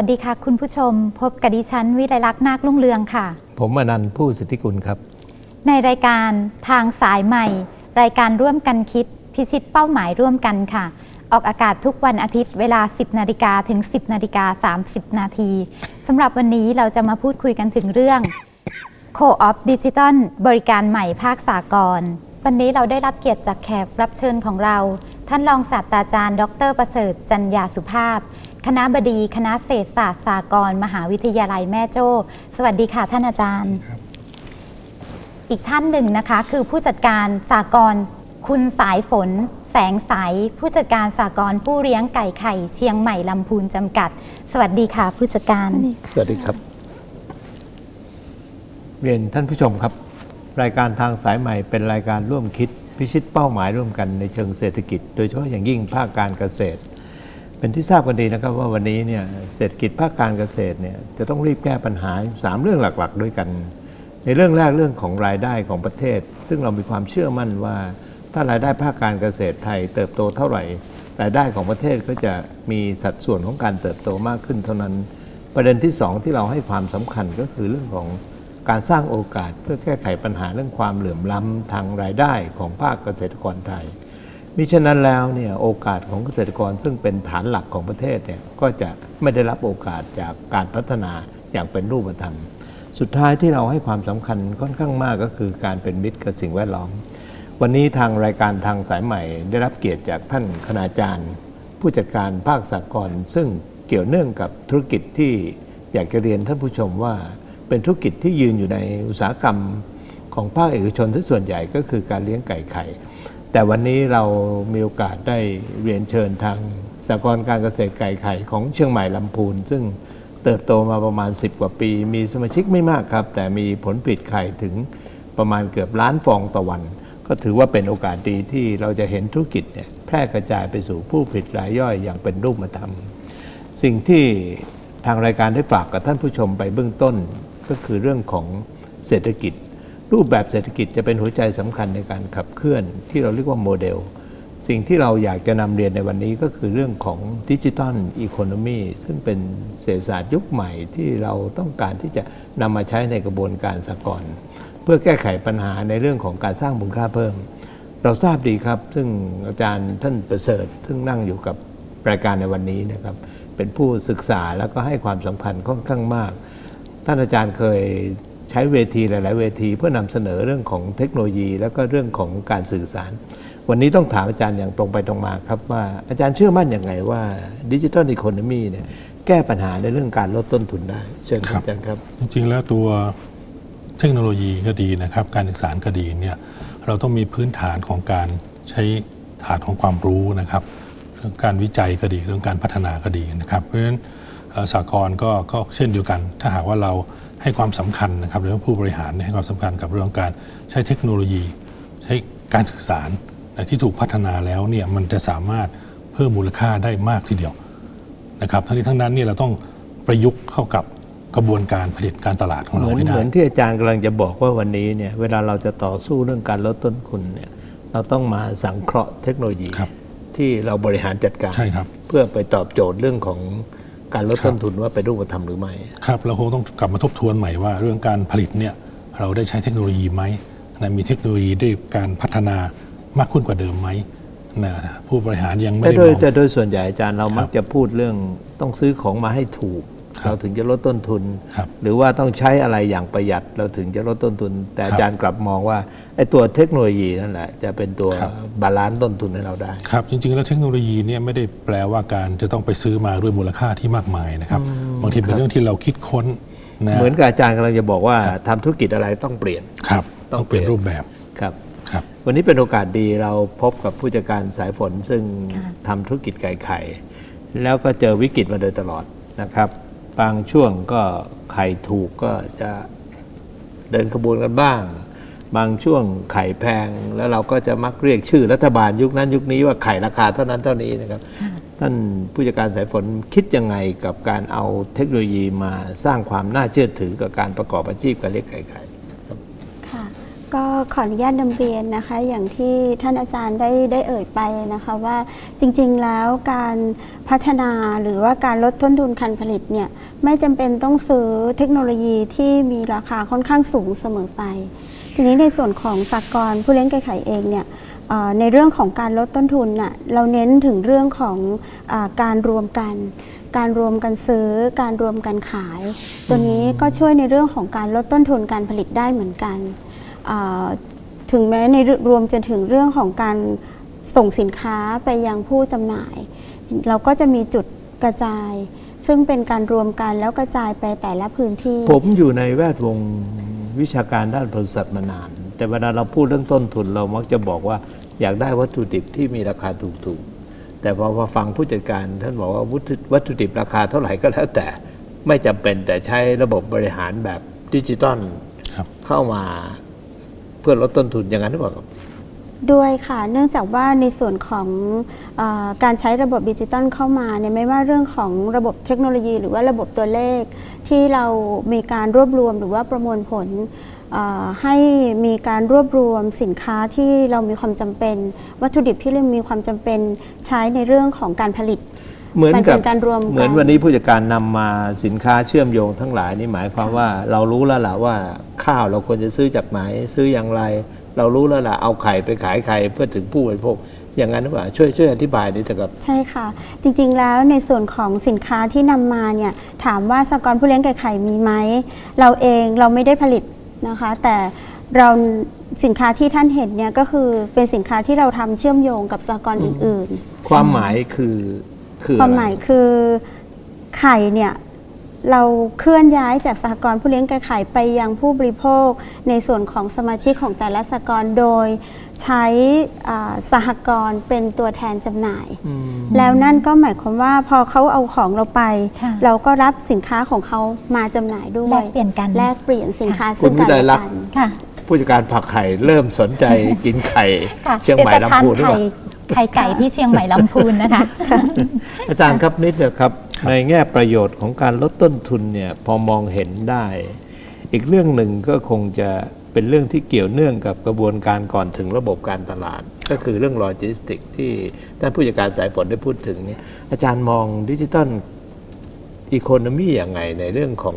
สวัสดีค่ะ คุณผู้ชม พบกับดิฉันวิไลลักษณ์นาคลุ่งเรืองค่ะ ผมอนันต์ผู้สิทธิกุลครับ ในรายการทางสายใหม่ รายการร่วมกันคิด พิชิตเป้าหมายร่วมกันค่ะ ออกอากาศทุกวันอาทิตย์เวลา 10นาฬิกาถึง 10นาฬิกา30นาทีสำหรับวันนี้เราจะมาพูดคุยกันถึงเรื่อง Co-op Digital บริการใหม่ภาคสากลวันนี้เราได้รับเกียรติจากแขกรับเชิญของเรา ท่านรองศาสตราจารย์ ดร ประเสริฐจันยาสุภาพ คณะบดีคณะเศรษฐศาสตร์สากลมหาวิทยาลัยแม่โจ้ สวัสดีค่ะท่านอาจารย์ อีกท่านหนึ่งนะคะ คือผู้จัดการสากลคุณสายฝน แสงใสผู้จัดการสากลผู้เลี้ยงไก่ไข่เชียงใหม่ลำพูนจำกัด สวัสดีค่ะ ผู้จัดการ สวัสดีครับ เรียนท่านผู้ชมครับ รายการทางสายใหม่เป็นรายการร่วมคิดพิชิตเป้าหมายร่วมกันในเชิงเศรษฐกิจ โดยเฉพาะอย่างยิ่งภาคการเกษตร เป็นที่ทราบกันดีนะครับว่าวันนี้เนี่ยเศรษฐกิจภาคการเกษตรเนี่ยจะต้องรีบแก้ปัญหา 3 เรื่องหลักๆ ด้วยกัน ในเรื่องแรกเรื่องของรายได้ของประเทศ ซึ่งเรามีความเชื่อมั่นว่า ถ้ารายได้ภาคการเกษตรไทย เติบโตเท่าไหร่ รายได้ของประเทศก็จะมีสัดส่วนของการเติบโตมากขึ้นเท่านั้น ประเด็นที่สองที่เราให้ความสำคัญก็คือเรื่องของการสร้างโอกาสเพื่อแก้ไขปัญหาเรื่องความเหลื่อมล้ำทางรายได้ของภาคเกษตรกรไทย มิฉะนั้นแล้วเนี่ยโอกาสของเกษตรกรซึ่งเป็นฐานหลักของประเทศเนี่ยก็จะไม่ได้รับโอกาสจากการพัฒนาอย่างเป็นรูปธรรม สุดท้ายที่เราให้ความสำคัญค่อนข้างมากก็คือการเป็นมิตรกับสิ่งแวดล้อม วันนี้ทางรายการทางสายใหม่ได้รับเกียรติจากท่านคณาจารย์ ผู้จัดการภาคสากลซึ่งเกี่ยวเนื่องกับธุรกิจที่อยากจะเรียนท่านผู้ชมว่า เป็นธุรกิจที่ยืนอยู่ในอุตสาหกรรมของภาคเอกชนที่ส่วนใหญ่ก็คือการเลี้ยงไก่ไข่ แต่วันนี้เรามีโอกาสได้เรียนเชิญทางสากลการเกษตรไก่ไข่ของเชียงใหม่ลำพูน ซึ่งเติบโตมาประมาณ 10 กว่าปี มีสมาชิกไม่มากครับ แต่มีผลผลิตไข่ถึงประมาณเกือบล้านฟองต่อวัน ก็ถือว่าเป็นโอกาสดีที่เราจะเห็นธุรกิจเนี่ยแพร่กระจายไปสู่ผู้ผลิตรายย่อยอย่างเป็นรูปธรรม สิ่งที่ทางรายการได้ฝากกับท่านผู้ชมไปเบื้องต้นก็คือเรื่องของเศรษฐกิจ รูปแบบเศรษฐกิจจะเป็นหัวใจสำคัญในการขับเคลื่อนที่เราเรียกว่าโมเดล สิ่งที่เราอยากจะนำเรียนในวันนี้ก็คือเรื่องของดิจิทัลอีโคโนมีซึ่งเป็นเศรษฐศาสตร์ยุคใหม่ที่เราต้องการที่จะนำมาใช้ในกระบวนการสากลเพื่อแก้ไขปัญหาในเรื่องของการสร้างมูลค่าเพิ่ม เราทราบดีครับ ซึ่งอาจารย์ท่านประเสริฐซึ่งนั่งอยู่กับรายการในวันนี้นะครับเป็นผู้ศึกษาแล้วก็ให้ความสำคัญค่อนข้างมาก ท่านอาจารย์เคย ใช้เวทีหลาย ๆ เวทีเพื่อนำเสนอเรื่องของเทคโนโลยี แล้วก็เรื่องของการสื่อสาร วันนี้ต้องถามอาจารย์อย่างตรงไปตรงมาครับว่าอาจารย์เชื่อมั่นอย่างไงว่าดิจิทัลอีโคโนมีเนี่ยแก้ปัญหาในเรื่องการลดต้นทุนได้เชิญครับอาจารย์ครับ จริง ๆ แล้วตัวเทคโนโลยีก็ดีนะครับ การศึกษาก็ดีเนี่ยเราต้องมีพื้นฐานของการใช้ฐานของความรู้นะครับเรื่องการวิจัยก็ดีเรื่องการพัฒนาก็ดีนะครับ เพราะฉะนั้นเอ่อสากลก็ก็เช่นเดียวกัน ถ้าหากว่าเรา ให้ความสำคัญนะครับหรือว่าผู้บริหารเนี่ยให้ความสำคัญกับเรื่องการใช้เทคโนโลยี ใช้การสื่อสารที่ถูกพัฒนาแล้วเนี่ยมันจะสามารถเพิ่มมูลค่าได้มากทีเดียวนะครับทั้งนี้ทั้งนั้นเนี่ยเราต้องประยุกต์เข้ากับกระบวนการผลิตการตลาดของเหเรามือนให้ได้เหมือนที่อาจารย์กำลังจะบอกว่าวันนี้เนี่ยเวลาเราจะต่อสู้เรื่องการลดต้นทุนเนี่ยเราต้องมาสังเคราะห์เทคโนโลยีครับที่เราบริหารจัดการใช่ครับเพื่อไปตอบโจทย์เรื่องของ การลดครับต้นทุนว่าเป็นรูปธรรมหรือไม่ครับเราคงต้องกลับมาทบทวนใหม่ว่า เรื่องการผลิตเนี่ยเราได้ใช้เทคโนโลยีไหมนะมีเทคโนโลยีได้การพัฒนามากขึ้นกว่าเดิมไหมนะผู้บริหารยังไม่แต่ได้โดมยองแต่โดยส่วนใหญ่อาจารย์เรามักครับจะพูดเรื่องต้องซื้อของมาให้ถูกครับ เราถึงจะลดต้นทุนครับหรือว่าต้องใช้อะไรอย่างประหยัดเราถึงจะลดต้นทุน แต่ครับอาจารย์กลับมองว่าไอ้ตัวเทคโนโลยีนั่นแหละ จะเป็นตัวครับบาลานซ์ต้นทุนให้เราได้ครับจริง ๆ แล้วเทคโนโลยีเนี่ยไม่ได้แปลว่าการจะต้องไปซื้อมาด้วยมูลค่าที่มากมายนะครับบางทีเป็นเรื่องที่เราคิดค้นนะเหมือนกับอาจารย์กำลังจะบอกว่าทำธุรกิจอะไรต้องเปลี่ยนครับ ต้ต้อองงเปเปลี่ลี่ยนยนรูปแบบครับครับ วันนี้เป็นโอกาสดีเราพบกับผู้จัดการสายฝนซึ่งค่ะทำธุรกิจไก่ไข่ แล้วก็เจอวิกฤตมาโดยตลอดนะครับ บางช่วงก็ไข่ถูกก็จะเดินขบวนกันบ้าง บางช่วงไข่แพงแล้วเราก็จะมักเรียกชื่อรัฐบาลยุคนั้นยุคนี้ว่าไข่ราคาเท่านั้นเท่านี้นะครับ ท่านผู้จัดการสายฝนคิดยังไงกับการเอาเทคโนโลยีมาสร้างความน่าเชื่อถือกับการประกอบอาชีพการเลี้ยงไก่ไข่ ก็ขออนุญาตนำเรียนนะคะ อย่างที่ท่านอาจารย์ได้ได้เอ่ยไปนะคะว่าจริงๆแล้วการพัฒนาหรือว่าการลดต้นทุนการผลิตเนี่ยไม่จำเป็นต้องซื้อเทคโนโลยีที่มีราคาค่อนข้างสูงเสมอไป ทีนี้ในส่วนของสากลผู้เลี้ยงไก่ไข่เองเนี่ยในเรื่องของการลดต้นทุนน่ะเราเน้นถึงเรื่องของอการรวมกัน การรวมกันซื้อ การรวมกันขาย ตัวนี้ก็ช่วยในเรื่องของการลดต้นทุนการผลิตได้เหมือนกัน ถึงแม้ในเรื่องรวมจนถึงเรื่องของการส่งสินค้าไปยังผู้จำหน่าย เราก็จะมีจุดกระจาย ซึ่งเป็นการรวมกันแล้วกระจายไปแต่ละพื้นที่ ผมอยู่ในแวดวงวิชาการด้านบริษัทมานาน แต่เวลาเราพูดเรื่องต้นทุนเรามักจะบอกว่าอยากได้วัตถุดิบที่มีราคาถูกๆ แต่พอมาฟังผู้จัดการท่านบอกว่าวัตถุวัตถุดิบราคาเท่าไหร่ก็แล้วแต่ไม่จำเป็นแต่ใช้ระบบบริหารแบบดิจิตอลครับเข้ามาเพื่อลดต้นทุนอย่างนั้นหรือเปล่าครับด้วยค่ะเนื่องจากว่าในส่วนของอการใช้ระบบดิจิตอลเข้ามาเนี่ยไม่ว่าเรื่องของระบบเทคโนโลยี หรือว่าระบบตัวเลข ที่เรามีการรวบรวมหรือว่าประมวลผลให้มีการรวบรวมสินค้าที่เรามีความจำเป็น วัตถุดิบที่เรามีความจำเป็นใช้ในเรื่องของการผลิต เหมือนกับมันเป็นการรวมกันเหมือนวันนี้ผู้จัดการนำมาสินค้าเชื่อมโยงทั้งหลายนี่หมายความว่าเรารู้แล้วล่ะว่าข้าวเราควรจะซื้อจากไหนซื้ออย่างไร เรารู้แล้วล่ะเอาไข่ไปขายไข่เพื่อถึงผู้บริโภคอย่างนั้นหรือเปล่าช่วยช่วยอธิบายนิดเถอะครับ ใช่ค่ะ จริงๆแล้วในส่วนของสินค้าที่นำมาเนี่ยถามว่าสหกรณ์ผู้เลี้ยงไก่ไข่มีไหมเราเองเราไม่ได้ผลิตนะคะ แต่เราสินค้าที่ท่านเห็นเนี่ยก็คือเป็นสินค้าที่เราทำเชื่อมโยงกับสหกรณ์อื่นความหมายคือ คือๆอะความไรหมายคือไข่เนี่ยเราเคลื่อนย้ายจากสหกรณ์ผู้เลี้ยงไก่ไข่ไปยังผู้บริโภค ในส่วนของสมาชิกของแต่ละสหกรณ์โดยใช้อ่าสหกรณ์เป็นตัวแทนจำหน่ายอืมแล้วนั่นก็หมายความว่าพอเขาเอาของเราไปค่ะเราก็รับสินค้าของเขามาจำหน่ายด้วยแลกเปลี่ยนกันแลกเปลี่ยนสินค้าคุซึ่ณงวิกันไลและลักษกัณ์นค่ะผู้จัดการผักไข่เริ่มสนใจกินไข่ค่ะเชียงใหม่ดี๋วจะลำพูนหรือทาเปล่า ไข่ไข่ไก่ที่เชียงใหม่ลำพูนนะคะ อาจารย์ครับนิดเดียวครับ ในแง่ประโยชน์ของการลดต้นทุนเนี่ยพอมองเห็นได้ อีกเรื่องหนึ่งก็คงจะเป็นเรื่องที่เกี่ยวเนื่องกับกระบวนการก่อนถึงระบบการตลาด ก็คือเรื่องโลจิสติกที่ท่านผู้จัดการสายฝนได้พูดถึงเนี่ยอาจารย์มองดิจิตอลอีโคโนมีอย่างไงในเรื่องของ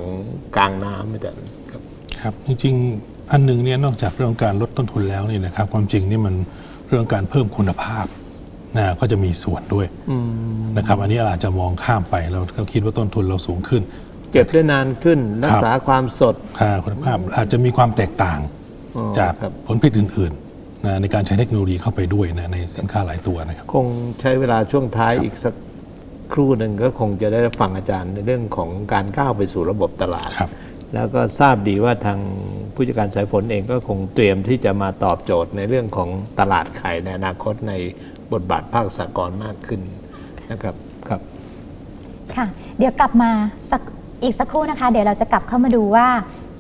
กลางน้ำอาจารย์ครับครับจริงๆ อันหนึ่งเนี่ยนอกจากเรื่องการลดต้นทุนแล้วนี่นะครับความจริงนี่มันเรื่องการเพิ่มคุณภาพ นะก็จะมีส่วนด้วยนะครับ อันนี้เราอาจจะมองข้ามไปเราก็คิดว่าต้นทุนเราสูงขึ้น เก็บได้นานขึ้นรักษาความสดค่าคุณภาพอาจจะมีความแตกต่างอ๋อจากครับผลผลิตอื่นๆนะในการใช้เทคโนโลยีเข้าไปด้วยนะในสินค้าหลายตัวนะครับ คงใช้เวลาช่วงท้ายอีกสักครู่หนึ่งก็คงจะได้ฟังอาจารย์ในเรื่องของการก้าวไปสู่ระบบตลาดครับแล้วก็ทราบดีว่าทางผู้จัดการสายฝนเองก็คงเตรียมที่จะมาตอบโจทย์ในเรื่องของตลาดไข่ในอนาคตใน บทบาทภาคสากลมากขึ้นนะครับครับค่ะ เดี๋ยวกลับมาสักอีกสักครู่นะคะ เดี๋ยวเราจะกลับเข้ามาดูว่า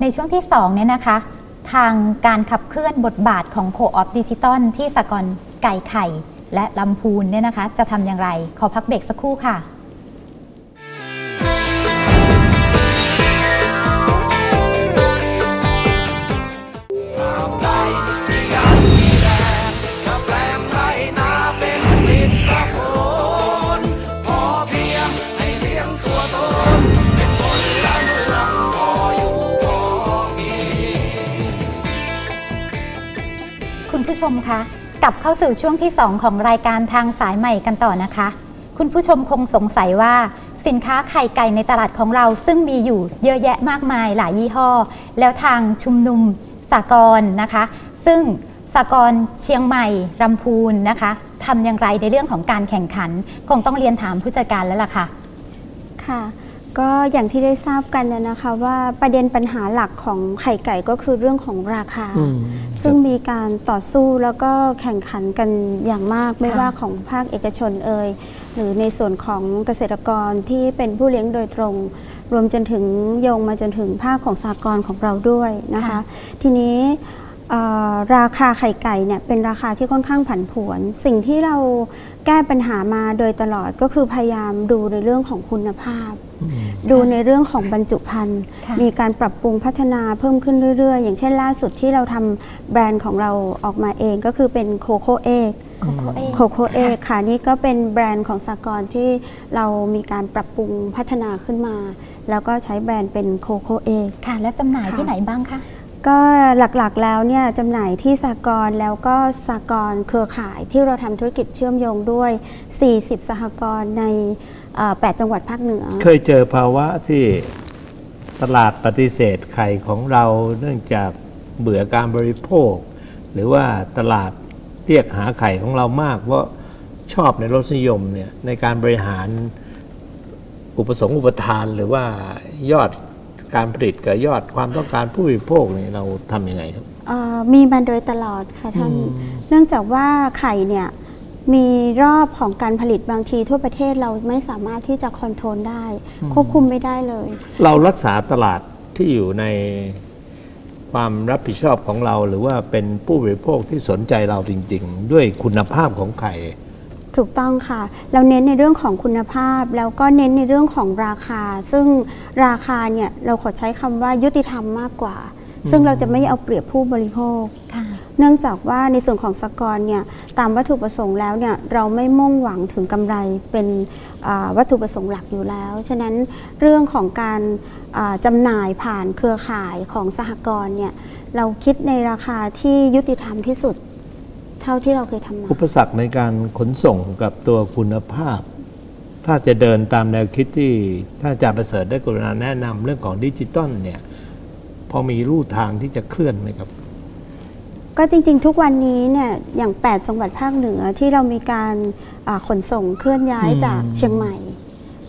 ในช่วงที่2เนี่ยนะคะ ทางการขับเคลื่อนบทบาทของโคออฟดิจิตอลที่สากลไก่ไข่ และลำพูนเนี่ยนะคะ จะทำอย่างไร ขอพักเบรกสักครู่ค่ะ ชมคะกลับเข้าสู่ช่วงที่ 2 ของรายการทางสายใหม่กันต่อนะคะ คุณผู้ชมคงสงสัยว่าสินค้าไข่ไก่ในตลาดของเราซึ่งมีอยู่เยอะแยะมากมายหลายยี่ห้อ แล้วทางชุมนุมสากลนะคะ ซึ่งสากลเชียงใหม่รำพูนนะคะทำอย่างไรในเรื่องของการแข่งขัน คงต้องเรียนถามผู้จัดการแล้วล่ะค่ะค่ะ ก็อย่างที่ได้ทราบกันนะนะคะว่าประเด็นปัญหาหลักของไข่ไก่ก็คือเรื่องของราคาอืมซึ่งมีการต่อสู้แล้วก็แข่งขันกันอย่างมากไม่ค่ะว่าของภาคเอกชนเอ่ยหรือในส่วนของเกษตรกรที่เป็นผู้เลี้ยงโดยตรง รวมจนถึงโยงมาจนถึงภาคของสากลของเราด้วยนะคะ ทีนี้เอ่อราคาไข่ไก่เนี่ยเป็นราคาที่ค่อนข้างผันผวน สิ่งที่เรา แก้ปัญหามาโดยตลอดก็คือพยายามดูในเรื่องของคุณภาพ ดูในเรื่องของบรรจุภัณฑ์ค่ะมีการปรับปรุงพัฒนาเพิ่มขึ้นเรื่อย ๆ อย่างเช่นล่าสุดที่เราทำแบรนด์ของเราออกมาเองก็คือเป็นโคโค่เอกโคโค่เองโคโค่เอกค่ะนี่ก็เป็นแบรนด์ของสากลที่เรามีการปรับปรุงพัฒนาขึ้นมา แล้วก็ใช้แบรนด์เป็นโคโค่เอกค่ะ แล้วจำหน่ายค่ะที่ไหนบ้างคะ ก็หลักๆแล้วเนี่ยจำหน่ายที่สากลแล้วก็สากลเครือข่ายที่เราทำธุรกิจเชื่อมโยงด้วย 40 สหกรณ์ใน 8 จังหวัดภาคเหนือ เคยเจอภาวะที่ตลาดปฏิเสธไข่ของเราเนื่องจากเบื่อการบริโภค หรือว่าตลาดเรียกหาไข่ของเรามาก เพราะชอบในรสนิยมเนี่ยในการบริหารอุปสงค์อุปทานหรือว่ายอด การผลิตกับยอดความต้องการผู้บริโภคเนี่ยเราทำยังไงครับ เอ่อมีมาโดยตลอดค่ะท่าน อืม เนื่องจากว่าไข่เนี่ยมีรอบของการผลิตบางทีทั่วประเทศเราไม่สามารถที่จะคอนโทรลได้ ควบคุมไม่ได้เลย เรารักษาตลาดที่อยู่ในความรับผิดชอบของเรา หรือว่าเป็นผู้บริโภคที่สนใจเราจริง ๆ ด้วยคุณภาพของไข่ ถูกต้องค่ะ เราเน้นในเรื่องของคุณภาพ แล้วก็เน้นในเรื่องของราคา ซึ่งราคาเนี่ยเราขอใช้คำว่ายุติธรรมมากกว่า ซึ่งเราจะไม่เอาเปรียบผู้บริโภคค่ะเนื่องจากว่าในส่วนของสกรเนี่ยตามวัตถุประสงค์แล้วเนี่ยเราไม่มุ่งหวังถึงกำไรเป็นอ่าวัตถุประสงค์หลักอยู่แล้ว ฉะนั้นเรื่องของการอ่าจำหน่ายผ่านเครือข่ายของสหกรณ์เนี่ยเราคิดในราคาที่ยุติธรรมที่สุด เท่าที่เราเคยทำมาอุปสรรคในการขนส่งกับตัวคุณภาพ ถ้าจะเดินตามแนวคิดที่ถ้าอาจารย์ประเสริฐได้กรุณาแนะนำเรื่องของดิจิตอลเนี่ยพอมีรูทางที่จะเคลื่อนไหมครับ ก็จริงๆ ทุกวันนี้เนี่ยอย่าง 8 จังหวัดภาคเหนือที่เรามีการอ่าขนส่งเคลื่อนย้ายอืมจากเชียงใหม่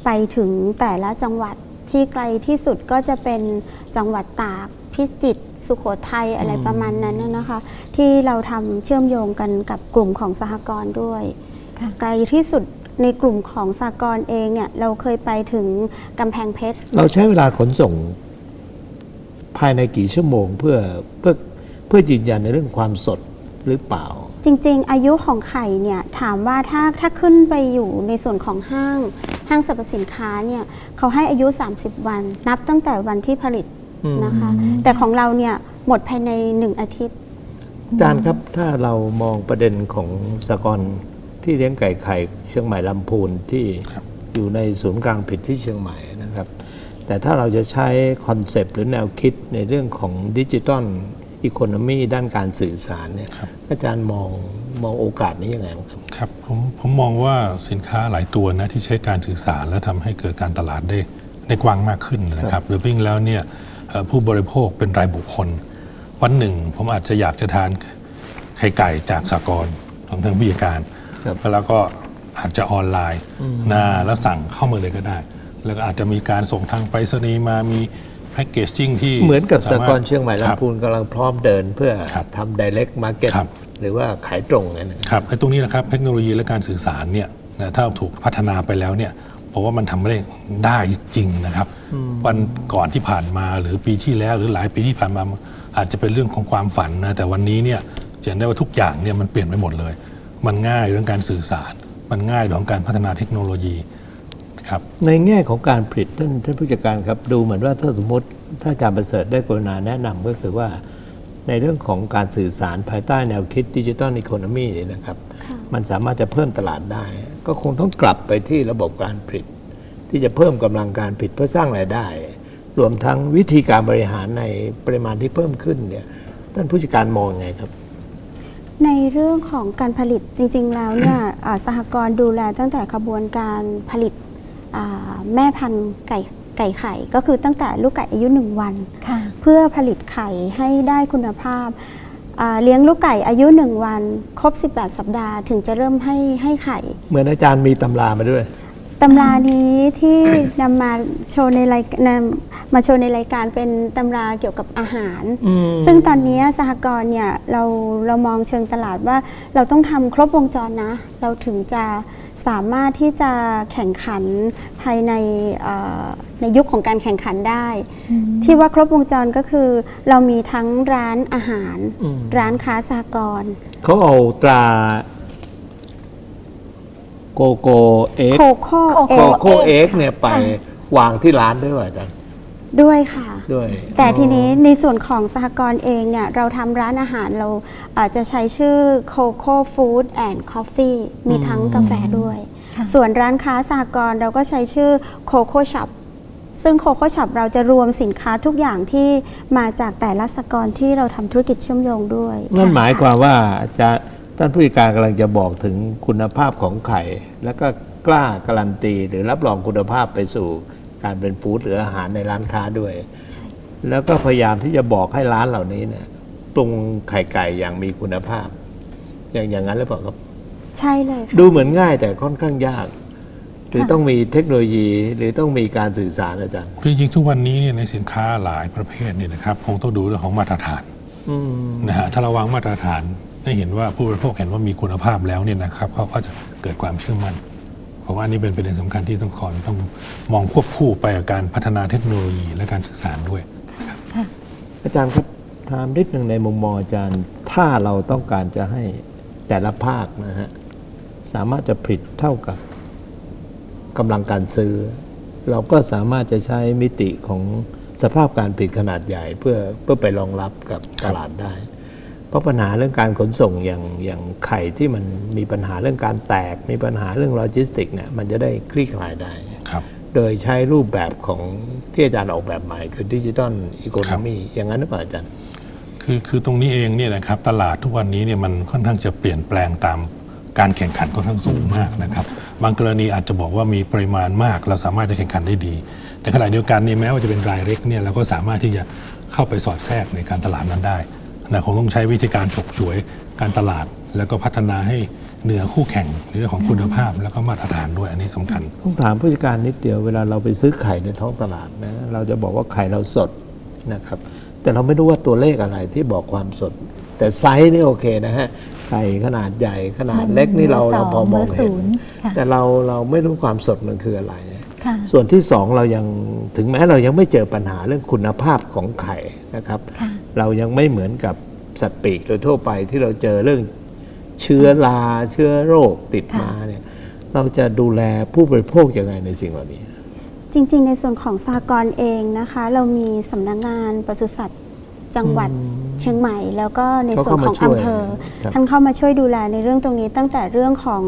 ไปถึงแต่ละจังหวัดที่ไกลที่สุดก็จะเป็นจังหวัดตากพิจิตร สุโขทัยอะไรประมาณนั้นน่ะนะคะ ที่เราทำเชื่อมโยงกันกับกลุ่มของสหกรณ์ด้วยค่ะไกลที่สุดในกลุ่มของสหกรณ์เองเนี่ย เราเคยไปถึงกำแพงเพชร เราใช้เวลาขนส่ง ภายในกี่ชั่วโมงเพื่อเพื่อเพื่อยืนยันในเรื่องความสดหรือเปล่า จริง ๆ อายุของไข่เนี่ย ถามว่าถ้าถ้าขึ้นไปอยู่ในส่วนของห้าง ห้างสรรพสินค้าเนี่ย เขาให้อายุ 30 วัน นับตั้งแต่วันที่ผลิตอืม นะคะ แต่ของเราเนี่ยหมดภายใน1อาทิตย์อาจารย์ครับถ้าเรามองประเด็นของสากรณ์ที่เลี้ยงไก่ไข่เชียงใหม่ลำพูนที่ครับอยู่ในศูนย์กลางผลิตที่เชียงใหม่นะครับ แต่ถ้าเราจะใช้คอนเซปต์หรือแนวคิดในเรื่องของดิจิตอลอีโคโนมีด้านการสื่อสารเนี่ยครับอาจารย์มองมองโอกาสนี้ยังไงบ้างครับครับผมผมมองว่าสินค้าหลายตัวนะที่ใช้การสื่อสารและทำให้เกิดการตลาดได้ได้กว้างมากขึ้นนะครับหรือยิ่งแล้วเนี่ยเอ่อ ผู้บริโภคเป็นรายบุคคล วันหนึ่ง ผมอาจจะอยากจะทานไข่ไก่จากสากลของทางผู้จัดการครับแล้วก็อาจจะออนไลน์นะแล้วสั่งเข้ามาเลยก็ได้ แล้วก็อาจจะมีการส่งทางไปรษณีย์มามีแพ็กเกจจิ้งที่เหมือนกับสาามกรถรณ์เชียงใหม่ครับลำพูนกำลังพร้อมเดินเพื่อครับทำ direct market ครับหรือว่าขายตรงนั่นนะครับครับไอ้ตรงนี้นะครับเทคโนโลยีและการสื่อสารเนี่ยนะถ้าถูกพัฒนาไปแล้วเนี่ย ผมว่ามันทำได้ได้จริงนะครับ วันก่อนที่ผ่านมาหรือปีที่แล้ว หรือหลายปีที่ผ่านมาอาจจะเป็นเรื่องของความฝันนะแต่วันนี้เนี่ยจะเห็นได้ว่าทุกอย่างเนี่ยมันเปลี่ยนไปหมดเลย มันง่ายเรื่องการสื่อสาร มันง่ายเรื่องการพัฒนาเทคโนโลยีครับในแง่ของการผลิตท่านท่านผู้จัดการครับดูเหมือนว่าถ้าสมมติถ้าอาจารย์ประเสริฐได้กรุณาแนะนำก็คือว่า ในเรื่องของการสื่อสารภายใต้แนวคิดดิจิตอลอีโคโนมีนี่ยนะครับ มันสามารถจะเพิ่มตลาดได้ ก็คงต้องกลับไปที่ระบบการผลิต ที่จะเพิ่มกำลังการผลิตเพื่อสร้างรายได้ รวมทั้งวิธีการบริหารในปริมาณที่เพิ่มขึ้นเนี่ยท่านผู้จัดการมองไงครับ ในเรื่องของการผลิตจริง ๆ แล้วเนี่ยอ่าสหกรณ์ดูแลตั้งแต่ขบวนการผลิตอ่าแม่พันธุ์ไก่ไก่ไข่ก็คือตั้งแต่ลูกไก่อายุ1วันค่ะเพื่อผลิตไข่ให้ได้คุณภาพอ่า เลี้ยงลูกไก่อายุ 1 วัน ครบ 18 สัปดาห์ถึงจะเริ่มให้ให้ไข่ เหมือนอาจารย์มีตำรามาด้วย ตำรานี้ที่นำมาโชว์ในรายนำมาโชว์ในรายการเป็นตำราเกี่ยวกับอาหารอืมซึ่งตอนนี้สหกรณ์เนี่ยเราเรามองเชิงตลาดว่าเราต้องทำครบวงจรนะ เราถึงจะสามารถที่จะแข่งขันภายในเอ่อในยุคของการแข่งขันได้ ที่ว่าครบวงจรก็คือ เรามีทั้งร้านอาหารอืมร้านค้าสหกรณ์เขาเอาตรา โกโกเอ็กโคโค่โคเอโกกโก้เอ็กเนี่ยไปวางที่ร้านด้วยว่ะอาจารย์ด้วยค่ะ ด้วยแต่ทีนี้ในส่วนของสหกรณ์เองเนี่ย เราทำร้านอาหารเราอาจจะใช้ชื่อ Coco Food and Coffee มีทั้งกาแฟด้วย ค่ะ ส่วนร้านค้าสหกรณ์เราก็ใช้ชื่อ Coco Shop ซึ่ง Coco Shop เราจะรวมสินค้าทุกอย่างที่มาจากแต่ละสหกรณ์ที่เราทำธุรกิจเชื่อมโยงด้วย นั่นหมายความว่าอาจารย์ ท่านผู้จัดการกำลังจะบอกถึงคุณภาพของไข่ แล้วก็กล้าการันตีหรือรับรองคุณภาพไปสู่การเป็นฟู้ดหรืออาหารในร้านค้าด้วย แล้วก็พยายามที่จะบอกให้ร้านเหล่านี้เนี่ยปรุงไข่ไก่อย่างมีคุณภาพ อย่างอย่างนั้นหรือเปล่าครับ ใช่เลยค่ะดูเหมือนง่ายแต่ค่อนข้างยาก หรือต้องมีเทคโนโลยีหรือต้องมีการสื่อสารอาจารย์คือจริงๆทุกวันนี้เนี่ยในสินค้าหลายประเภทเนี่ยนะครับคงต้องดูเรื่องของมาตรฐานอืมนะฮะถ้าเราวางมาตรฐาน ให้เห็นว่าผู้บริโภคเห็นว่ามีคุณภาพแล้วเนี่ยนะครับเขาก็จะเกิดความเชื่อมั่นผมว่านนี้เป็นประเด็นสำคัญที่ต้องคอยต้องมองควบคู่ไปกับการพัฒนาเทคโนโลยีและการสื่อสารด้วยอาจารย์ครับถามนิดหนึ่งในมุมมองอาจารย์ ถ้าเราต้องการจะให้แต่ละภาคนะฮะสามารถจะผลิตเท่ากับกำลังการซื้อ เราก็สามารถจะใช้มิติของสภาพการผลิตขนาดใหญ่ เพื่อเพื่อไปรองรับกับตลาดได้ เพราะปัญหาเรื่องการขนส่งอย่างอย่างไข่ที่มันมีปัญหาเรื่องการแตก มีปัญหาเรื่องโลจิสติกเนี่ยมันจะได้คลี่คลายได้ครับโดยใช้รูปแบบของที่อาจารย์ออกแบบใหม่ คือดิจิตอลอีโคโนมีอย่างนั้นหรือเปล่าอาจารย์คือคือตรงนี้เองเนี่ยนะครับตลาดทุกวันนี้เนี่ยมันค่อนข้างจะเปลี่ยนแปลงตามการแข่งขันค่อนข้างสูงมากนะครับ บางกรณีอาจจะบอกว่ามีปริมาณมาก เราสามารถจะแข่งขันได้ดี แต่ขณะเดียวกันเนี่ยแม้ว่าจะเป็นรายเล็กเนี่ยเราก็สามารถที่จะเข้าไปสอดแทรกในการตลาดนั้นได้ นะคงต้องใช้วิธีการฉกฉวยการตลาด แล้วก็พัฒนาให้เหนือคู่แข่งในเรื่องของคุณภาพแล้วก็มาตรฐานด้วยอันนี้สำคัญต้องถามผู้จัดการนิดเดียวเวลาเราไปซื้อไข่ในท้องตลาดนะเราจะบอกว่าไข่เราสดนะครับ แต่เราไม่รู้ว่าตัวเลขอะไรที่บอกความสด แต่ไซส์นี่โอเคนะฮะไข่ขนาดใหญ่ขนาดเล็กนี่เราเบอร์สเราองพอมองเบอร์เห็ศูนนย์ค่ะแต่เราเราไม่รู้ความสดมันคืออะไรค่ะส่วนที่สองเรายังถึงแม้เรายังไม่เจอปัญหาเรื่องคุณภาพของไข่นะครับค่ะ เรายังไม่เหมือนกับสัตว์ปีกโดยทั่วไปที่เราเจอเรื่องเชื้อราเชื้อโรคติดมาเนี่ยเราจะดูแลผู้บริโภคยังไงในสิ่งเหล่านี้ จริง ๆ ในส่วนของสหกรณ์เองนะคะ เรามีสำนักงานปศุสัตว์จังหวัด เชียงใหม่ แล้วก็ในส่วนของเขาเข้ามาช่วยอำเภอครับท่านเข้ามาช่วยดูแลในเรื่องตรงนี้ ตั้งแต่เรื่องของ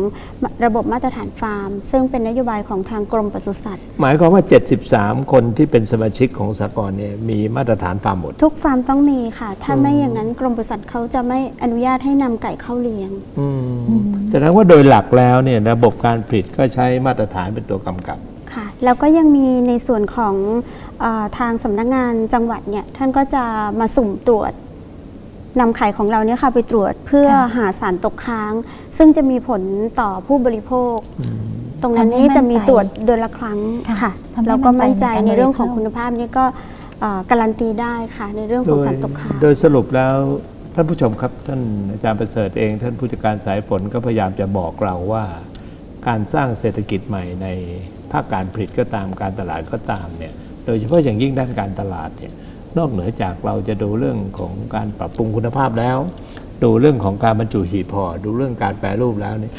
ระบบมาตรฐานฟาร์ม ซึ่งเป็นนโยบายของทางกรมปศุสัตว์ หมายความว่า 73 คนที่เป็นสมาชิกของสากลเนี่ยมีมาตรฐานฟาร์มหมด ทุกฟาร์มต้องมีค่ะ ถ้าไม่อย่างนั้นกรมปศุสัตว์เขาจะไม่อนุญาตให้นำไก่เข้าเลี้ยงอืมแสดงว่าโดยหลักแล้วเนี่ยระบบการผลิตก็ใช้มาตรฐานเป็นตัวกำกับค่ะแล้วก็ยังมีในส่วนของเออทางสำนักงานจังหวัดเนี่ยท่านก็จะมาสุ่มตรวจ นำไข่ของเราเนี่ยค่ะไปตรวจเพื่อค่ะหาสารตกค้าง ซึ่งจะมีผลต่อผู้บริโภค ตรงนั้นทำให้นี่จะมีมั่นใจตรวจเดือนละครั้งค่ะค่ะทำให้แล้วก็มั่นใจมั่นใจในในการเรื่องของบริโภคคุณภาพนี่ก็เอ่อการันตีได้ค่ะในเรื่องขโดองยสารตกค้าง โดยสรุปแล้วท่านผู้ชมครับท่านอาจารย์ประเสริฐเอง ท่านผู้จัดการสายฝนก็พยายามจะบอกเราว่า การสร้างเศรษฐกิจใหม่ในภาคการผลิตก็ตามการตลาดก็ตามเนี่ยโดยเฉพาะอย่างยิ่งด้านการตลาดเนี่ย นอกเหนือจากเราจะดูเรื่องของการปรับปรุงคุณภาพแล้ว ดูเรื่องของการบรรจุหีบห่อดูเรื่องการแปรรูปแล้วเนี่ย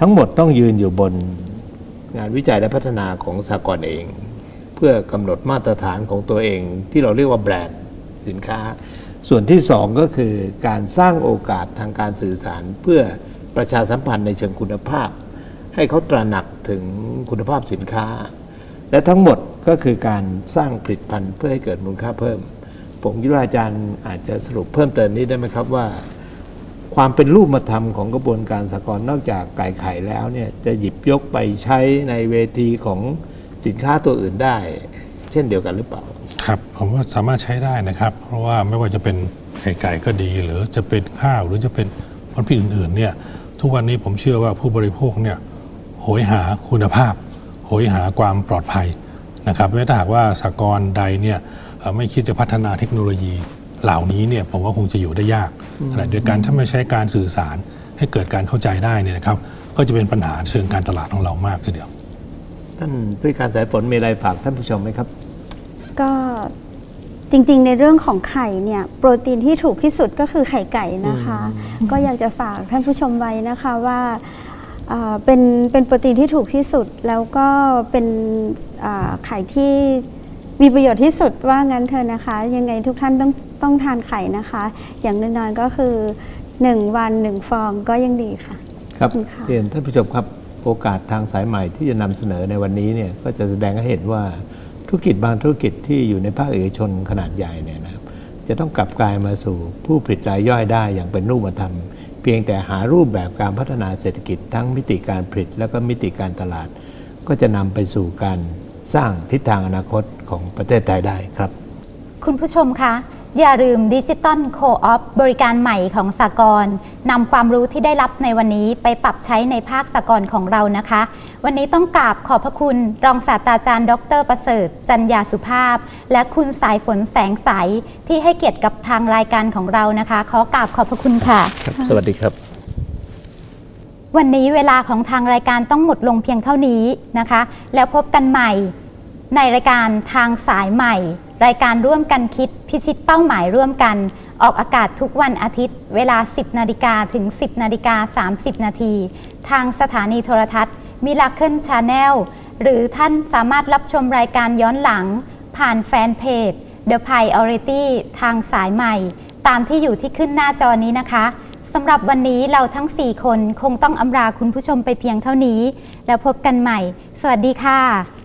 ทั้งหมดต้องยืนอยู่บนงานวิจัยและพัฒนาของสากลเอง เพื่อกำหนดมาตรฐานของตัวเอง ที่เราเรียกว่าแบรนด์สินค้า ส่วนที่สองก็คือการสร้างโอกาสทางการสื่อสาร เพื่อประชาสัมพันธ์ในเชิงคุณภาพ ให้เขาตระหนักถึงคุณภาพสินค้า และทั้งหมด ก็คือการสร้างผลิตภัณฑ์เพื่อให้เกิดมูลค่าเพิ่ม ผมคิดว่าอาจารย์อาจจะสรุปเพิ่มเติมนี้ได้ไหมครับว่า ความเป็นรูปธรรมของกระบวนการสากลนอกจากไก่ไข่แล้วเนี่ยจะหยิบยกไปใช้ในเวทีของสินค้าตัวอื่นได้ เช่นเดียวกันหรือเปล่าครับผมว่าสามารถใช้ได้นะครับ เพราะว่าไม่ว่าจะเป็นไข่ไก่ก็ดี หรือจะเป็นข้าวหรือจะเป็นผลผลิตอื่นๆเนี่ยทุกวันนี้ผมเชื่อว่าผู้บริโภคเนี่ยโหยหาคุณภาพ โหยหาความปลอดภัย นะครับไม่ถ้าหากว่าสากลใดเนี่ยเอ่อไม่คิดจะพัฒนาเทคโนโลยีเหล่านี้เนี่ยผมว่าคงจะอยู่ได้ยากขณะเดียวกันถ้าไม่ใช้การสื่อสารให้เกิดการเข้าใจได้เนี่ยนะครับก็จะเป็นปัญหาเชิงการตลาดของเรามากทีเดียว ท่านผู้การสายฝนมีอะไรฝากท่านผู้ชมไหมครับ ก็จริงๆ ในเรื่องของไข่เนี่ยโปรตีนที่ถูกที่สุดก็คือไข่ไก่นะคะ ก็อยากจะฝากท่านผู้ชมไว้นะคะว่าอ่า เป็นเป็นโปรตีนที่ถูกที่สุดแล้วก็เป็นอ่าไข่ที่มีประโยชน์ที่สุดว่างั้นเถอะนะคะ ยังไงทุกท่านต้องต้องทานไข่นะคะ อย่างน้อยๆก็คือ 1 วัน 1 ฟองก็ยังดีค่ะ ครับขอบคุณค่ะเรียนท่านผู้ชมครับโอกาสทางสายใหม่ที่จะนำเสนอในวันนี้เนี่ยก็จะแสดงให้เห็นว่าธุรกิจบางธุรกิจที่อยู่ในภาคเอกชนขนาดใหญ่เนี่ยนะครับจะต้องกลับกลายมาสู่ผู้ผลิตรายย่อยได้อย่างเป็นรูปธรรมเพียงแต่หารูปแบบการพัฒนาเศรษฐกิจทั้งมิติการผลิต และก็มิติการตลาด ก็จะนำไปสู่การสร้างทิศทางอนาคตของประเทศไทยได้ครับ คุณผู้ชมคะ อย่าลืมดิจิตอลโคออฟบริการใหม่ของสากลนำความรู้ที่ได้รับในวันนี้ไปปรับใช้ในภาคสากลของเรานะคะ วันนี้ต้องกราบขอบพระคุณ รองศาสตราจารย์ ดร ประเสริฐ จันยาสุภาพ และคุณสายฝนแสงใสที่ให้เกียรติกับทางรายการของเรานะคะ ขอกราบขอบพระคุณค่ะ สวัสดีครับ วันนี้เวลาของทางรายการต้องหมดลงเพียงเท่านี้นะคะ แล้วพบกันใหม่ในรายการทางสายใหม่ รายการร่วมกันคิดพิชิตเป้าหมายร่วมกัน ออกอากาศทุกวันอาทิตย์ เวลา 10 นาฬิกาถึง 10 นาฬิกา 30 นาที ทางสถานีโทรทัศน์มิล a เคิลชาแนลหรือท่านสามารถรับชมรายการย้อนหลัง ผ่านแฟนเพจ The Priority ทางสายใหม่ ตามที่อยู่ที่ขึ้นหน้าจอนี้นะคะสำหรับวันนี้เราทั้ง 4 คนคงต้องอำลาคุณผู้ชมไปเพียงเท่านี้ แล้วพบกันใหม่ สวัสดีค่ะ